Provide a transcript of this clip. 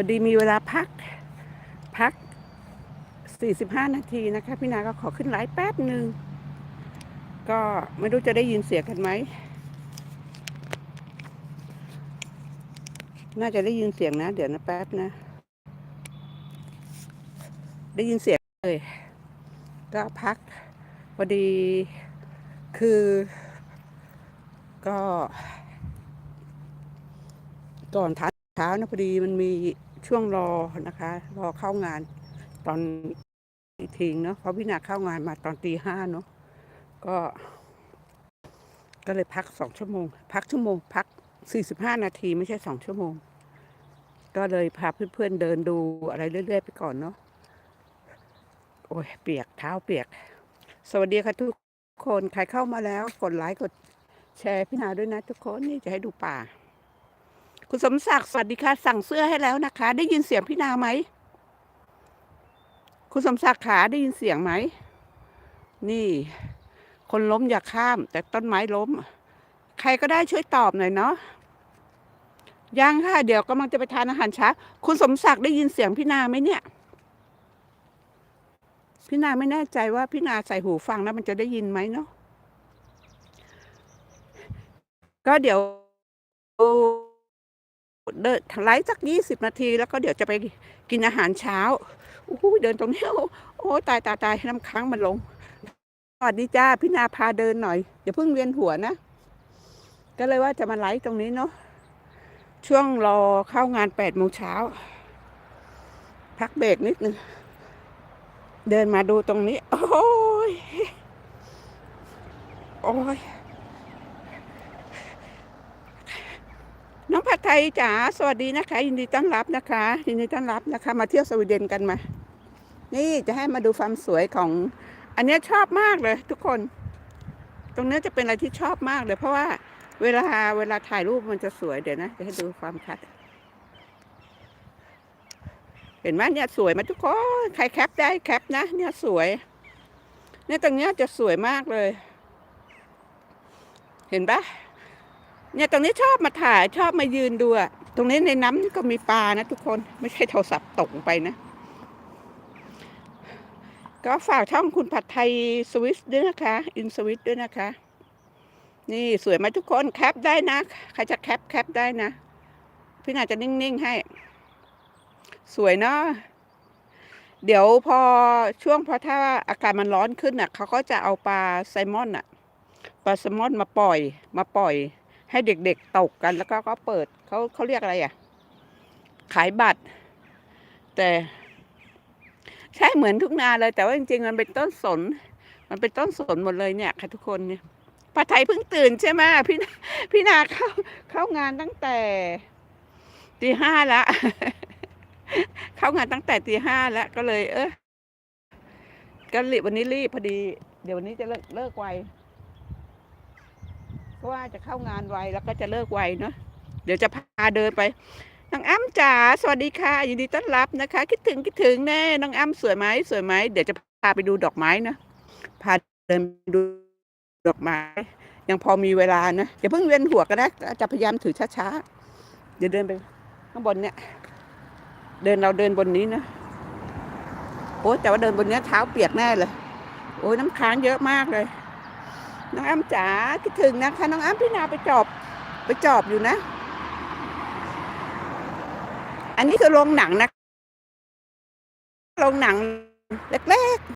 พอดีมีเวลาพัก พัก 45 นาทีนะคะ พี่นาก็ขอขึ้นไลฟ์แป๊บหนึ่ง ก็ไม่รู้จะได้ยินเสียงกันไหม น่าจะได้ยินเสียงนะ เดี๋ยวนะแป๊บนะ ได้ยินเสียงเลย ก็พักพอดีคือ ก็ก่อนทานเช้านะพอดีมันมี ช่วงรอนะคะ รอเข้างานตอนอีกทีเนาะเพราะพี่นาเข้างานมาตอนตีห้าเนาะก็ ก็เลยพักสองชั่วโมง พักชั่วโมง พักสี่สิบห้านาทีไม่ใช่สองชั่วโมง ก็เลยพาเพื่อนๆเดินดูอะไรเรื่อยๆไปก่อนเนาะโอ้ยเปียกเท้าเปียก สวัสดีค่ะทุกคนใครเข้ามาแล้วกดไลค์กดแชร์พี่นาด้วยนะทุกคนนี่จะให้ดูป่า คุณสมศักดิ์สวัสดีค่ะสั่งเสื้อให้แล้วนะคะ ได้ยินเสียงพี่นาไหมคุณสมศักดิ์ขาได้ยินเสียงไหม นี่ คนล้มอย่าข้าม แต่ต้นไม้ล้ม ใครก็ได้ช่วยตอบหน่อยเนาะยังค่ะ เดี๋ยวกำลังจะไปทานอาหารเช้าคุณสมศักดิ์ได้ยินเสียงพี่นาไหมเนี่ย พี่นาไม่แน่ใจว่าพี่นาใส่หูฟังแล้วมันจะได้ยินไหมเนาะก็เดี๋ยว เดินไลฟ์สักยี่สิบนาที แล้วก็เดี๋ยวจะไปกินอาหารเช้าโอ้โหเดินตรงนี้โอ้โอ้ตายตายตายน้ำค้างมันลงสวัสดีจ้าพี่นาพาเดินหน่อยอย่าเพิ่งเวียนหัวนะ ก็เลยว่าจะมาไลฟ์ตรงนี้เนาะช่วงรอเข้างานแปดโมงเช้า พักเบรกนิดนึง เดินมาดูตรงนี้ โอ้ย โอ้ย น้อง ผัดไทยจ๋าสวัสดีนะคะ ยินดีต้อนรับนะคะยินดีต้อนรับนะคะ มาเที่ยวสวีเดนกันมา นี่จะให้มาดูความสวยของ อันนี้ชอบมากเลย ทุกคน ตรงเนี้จะเป็นอะไรที่ชอบมากเลย เพราะว่าเวลาเวลาถ่ายรูปมันจะสวยเดี๋ยวนะจะให้ดูความชัด เห็นไหมเนี่ยสวยมาทุกคนใครแคปได้แคปนะ เนี่ยสวย เนี่ยตรงเนี้ยจะสวยมากเลย เห็นปะ เนี่ยตรงนี้ชอบมาถ่ายชอบมายืนดูอะตรงนี้ในน้ำนี่ก็มีปลานะทุกคนไม่ใช่โทรศัพท์ตกไปนะ ก็ฝากช่องคุณผัดไทยสวิสด้วยนะคะ อินสวิสด้วยนะคะ นี่สวยไหมทุกคนแคปได้นะ ใครจะแคปแคปได้นะ พี่นาจะนิ่งๆให้ สวยเนาะเดี๋ยวพอช่วงพอถ้าอากาศมันร้อนขึ้นน่ะเขาก็จะเอาปลาไซมอนน่ะปลาไซลมอนมาปล่อยมาปล่อย ให้เด็กๆตกกัน แล้วก็ก็เปิดเขาเขาเรียกอะไรอะ ขายบัตร แต่ใช่เหมือนทุกนาเลย แต่ว่าจริงๆมันเป็นต้นสน มันเป็นต้นสนหมดเลยเนี่ยค่ะทุกคนเนี่ยป้าไทยเพิ่งตื่นใช่ไหมพี่นาพี่นาเข้าเข้างานตั้งแต่ตีห้าละเข้างานตั้งแต่ตีห้าแล้วก็เลย เออก็รีบวันนี้รีบพอดี เดี๋ยววันนี้จะเลิกเลิกไว เพราะว่าจะเข้างานไวแล้วก็จะเลิกไวเนาะเดี๋ยวจะพาเดินไปน้องอ้ำจ๋าสวัสดีค่ะยินดีต้อนรับนะคะ คิดถึงคิดถึงแน่น้องอ้ำสวยไหมสวยไหมเดี๋ยวจะพาไปดูดอกไม้นะพาเดินดูดอกไม้ ยังพอมีเวลานะอย่าเพิ่งเวียนหัวก็ได้จะพยายามถือช้าๆเดี๋ยวเดินไปข้างบนเนี่ย เดินเราเดินบนนี้นะโอ้แต่ว่าเดินบนเนี้ยเท้าเปียกแน่เลย โอ้ยน้ำค้างเยอะมากเลย น้องอ้ำจ๋าคิดถึงนะคะ น้องอ้ำพี่นาไปจอบไปจอบอยู่นะ อันนี้คือโรงหนังนะโรงหนังเล็ก